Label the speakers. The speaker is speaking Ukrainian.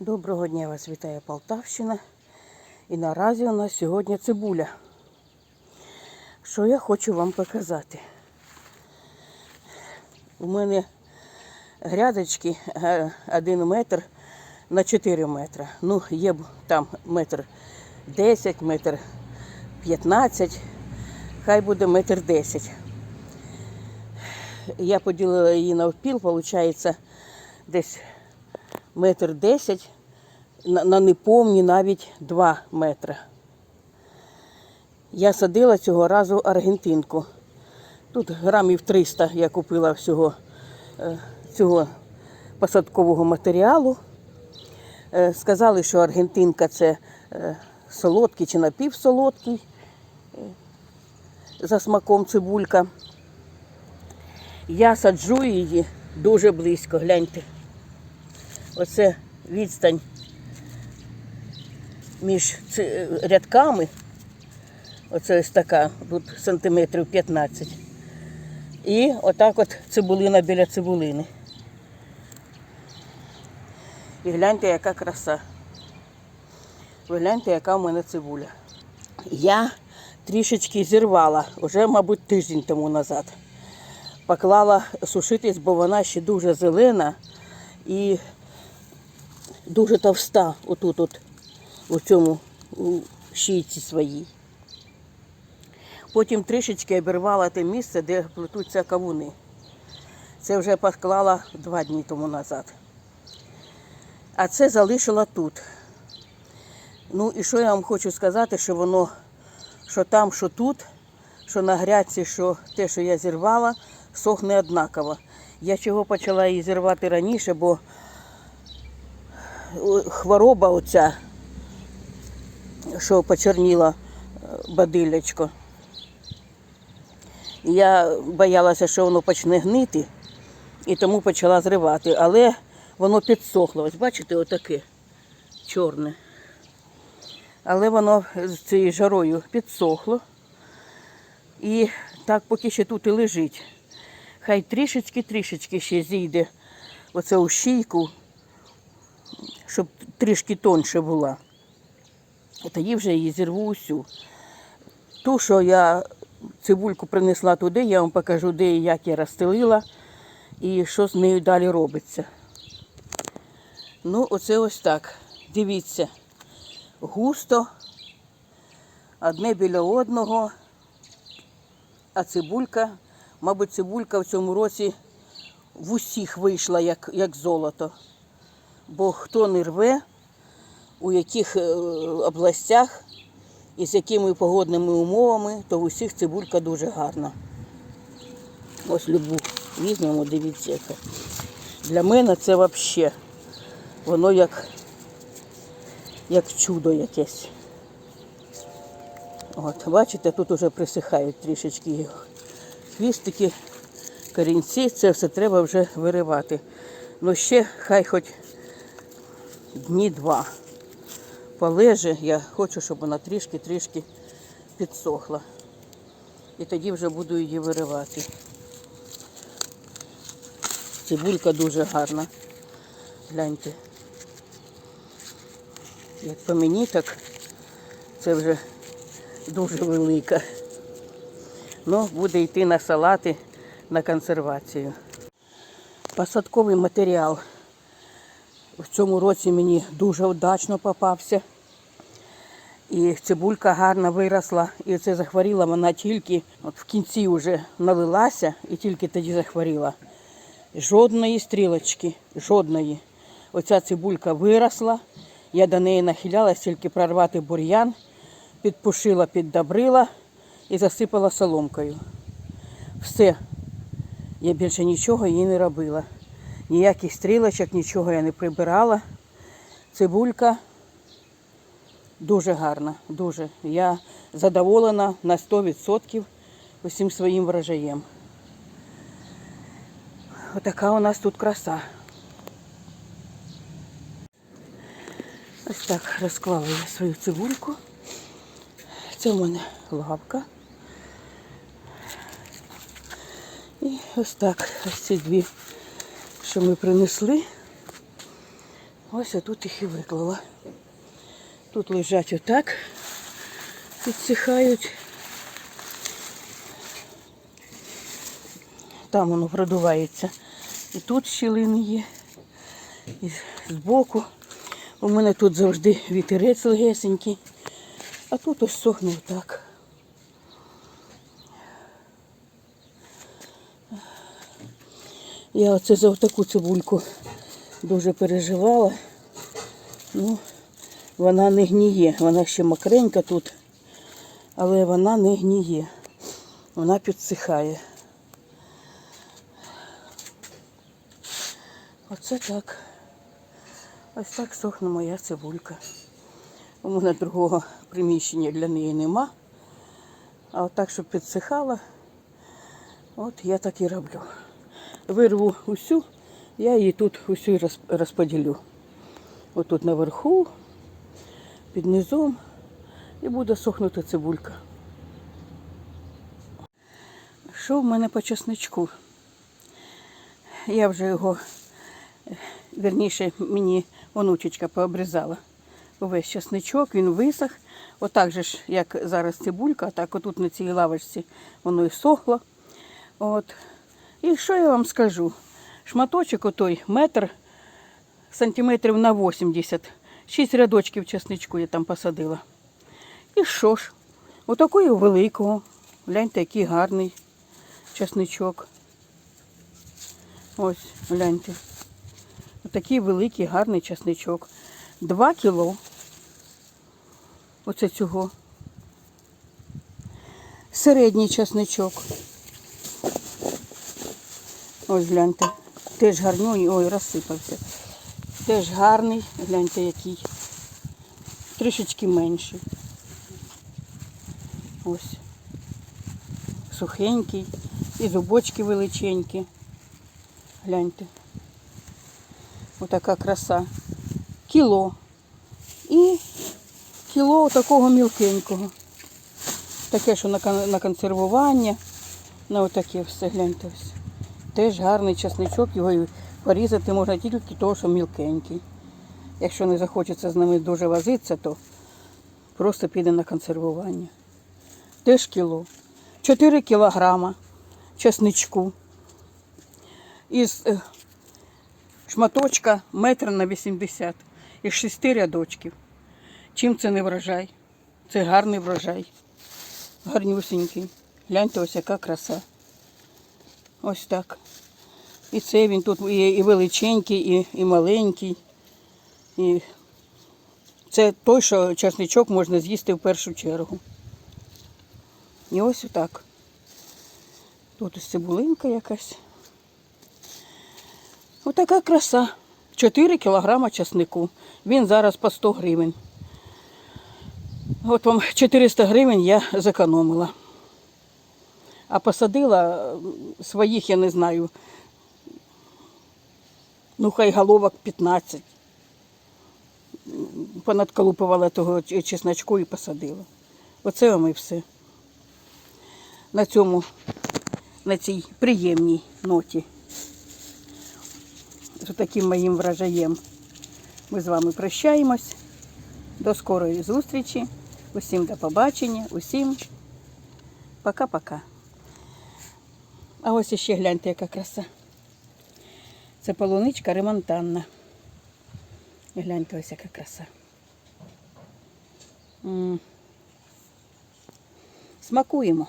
Speaker 1: Доброго дня вас вітає Полтавщина. І наразі у нас сьогодні цибуля. Що я хочу вам показати? У мене грядочки е, один метр на 4 метри. Ну, є там метр 10, метр 15, хай буде метр 10. Я поділила її навпіл, виходить, десь метр 10, на, на неповні навіть 2 метри. Я садила цього разу аргентинку. Тут грамів 300 я купила всього е, цього посадкового матеріалу. Е, Сказали, що аргентинка це е, солодкий чи напівсолодкий за смаком цибулька. Я саджу її дуже близько, гляньте. Оце відстань між рядками. Оце ось така, тут сантиметрів 15. І отак от цибулина біля цибулини. І гляньте, яка краса. Ви гляньте, яка в мене цибуля. Я трішечки зірвала, вже, мабуть, тиждень тому назад. Поклала сушитись, бо вона ще дуже зелена і дуже товста отут, от, у цьому у шийці своїй. Потім трішечки обірвала те місце, де плетуться кавуни. Це вже поклала два дні тому назад. А це залишила тут. Ну і що я вам хочу сказати, що воно, що там, що тут, що на грядці, що те, що я зірвала, сохне однаково. Я чого почала її зірвати раніше, бо хвороба оця, що почерніла е, бадиллячко. Я боялася, що воно почне гнити, і тому почала зривати. Але воно підсохло. Ось бачите, отаке чорне. Але воно з цією жарою підсохло. І так поки ще тут і лежить. Хай трішечки-трішечки ще зійде оце у щійку, щоб трішки тоньше була. Тоді вже її зірву усю. Ту, що я цибульку принесла туди, я вам покажу, де і як я розстелила і що з нею далі робиться. Ну, оце ось так. Дивіться, густо, одне біля одного, а цибулька, мабуть, цибулька в цьому році в усіх вийшла як, як золото. Бо хто не рве, у яких е, областях і з якими погодними умовами, то в усіх цибулька дуже гарна. Ось любу візьмемо, дивіться, яка. Для мене це взагалі, воно як, як чудо якесь. От, бачите, тут вже присихають трішечки хвістики, корінці, це все треба вже виривати. Ну ще хай хоч дні два полеже, я хочу, щоб вона трішки-трішки підсохла. І тоді вже буду її виривати. Цибулька дуже гарна. Гляньте. Як по мені, так це вже дуже велика. Ну, буде йти на салати, на консервацію. Посадковий матеріал в цьому році мені дуже вдачно попався. І цибулька гарно виросла. І це захворіла вона тільки от в кінці вже налилася і тільки тоді захворіла. Жодної стрілочки, жодної. Оця цибулька виросла. Я до неї нахилялась тільки прорвати бур'ян, підпушила, піддобрила і засипала соломкою. Все. Я більше нічого їй не робила. Ніяких стрілочок, нічого я не прибирала. Цибулька дуже гарна, дуже. Я задоволена на 100% усім своїм врожаєм. Отака у нас тут краса. Ось так розклала я свою цибульку. Це в мене лавка. І ось так, ось ці дві, що ми принесли. Ось я тут їх і виклала. Тут лежать отак, підсихають. Там воно продувається. І тут щілини є, і збоку. У мене тут завжди вітерець легесенький, а тут ось сохне отак. Я оце за таку цибульку дуже переживала. Ну, вона не гніє. Вона ще мокренька тут, але вона не гніє. Вона підсихає. Оце так. Ось так сохне моя цибулька. У мене другого приміщення для неї нема. А отак, щоб підсихала, от я так і роблю. Вирву усю, я її тут усю розподілю. Отут наверху, під низом, і буде сохнути цибулька. Що в мене по чесничку? Я вже його, верніше, мені онучечка пообрізала. Увесь чесничок, він висох. Отак же ж, як зараз цибулька, так отут на цій лавочці воно і сохло. От. І що я вам скажу? Шматочок отой метр сантиметрів на 80. Шість рядочків чесничку я там посадила. І що ж? Отакої великого. Гляньте, який гарний чесничок. Ось, гляньте. Отакий великий гарний чесничок. Два кіло. Оце цього. Середній чесничок. Ось гляньте. Теж гарнюнь, ой, розсипався. Теж гарний, гляньте який. Трішечки менший. Ось. Сухенький. І зубочки величенькі. Гляньте. Отака краса. Кіло. І кіло такого мілкенького. Таке, що на, консервування. На отаке все, гляньте ось. Теж гарний часничок, його порізати можна тільки того, що мілкенький. Якщо не захочеться з ними дуже возитися, то просто піде на консервування. Теж кіло. 4 кілограма часничку. Із е, шматочка метр на 80. Із шести рядочків. Чим це не врожай? Це гарний врожай. Гарнюсінький. Гляньте, ось яка краса. Ось так. І це він тут і, і величенький, і, і маленький. І це той, що часничок можна з'їсти в першу чергу. І ось так. Тут ось цибулинка якась. Отака краса. 4 кілограма часнику. Він зараз по 100 гривень. От вам 400 гривень я зекономила. А посадила своїх, я не знаю, ну хай головок 15. М, Понадколупувала того чесночку і посадила. Оце вам і все. На цьому, на цій приємній ноті. З таким моїм врожаєм. Ми з вами прощаємось. До скорої зустрічі. Усім до побачення, усім пока-пока. А ось іще гляньте, яка краса. Це полуничка ремонтанна. Гляньте ось яка краса. М. Смакуємо.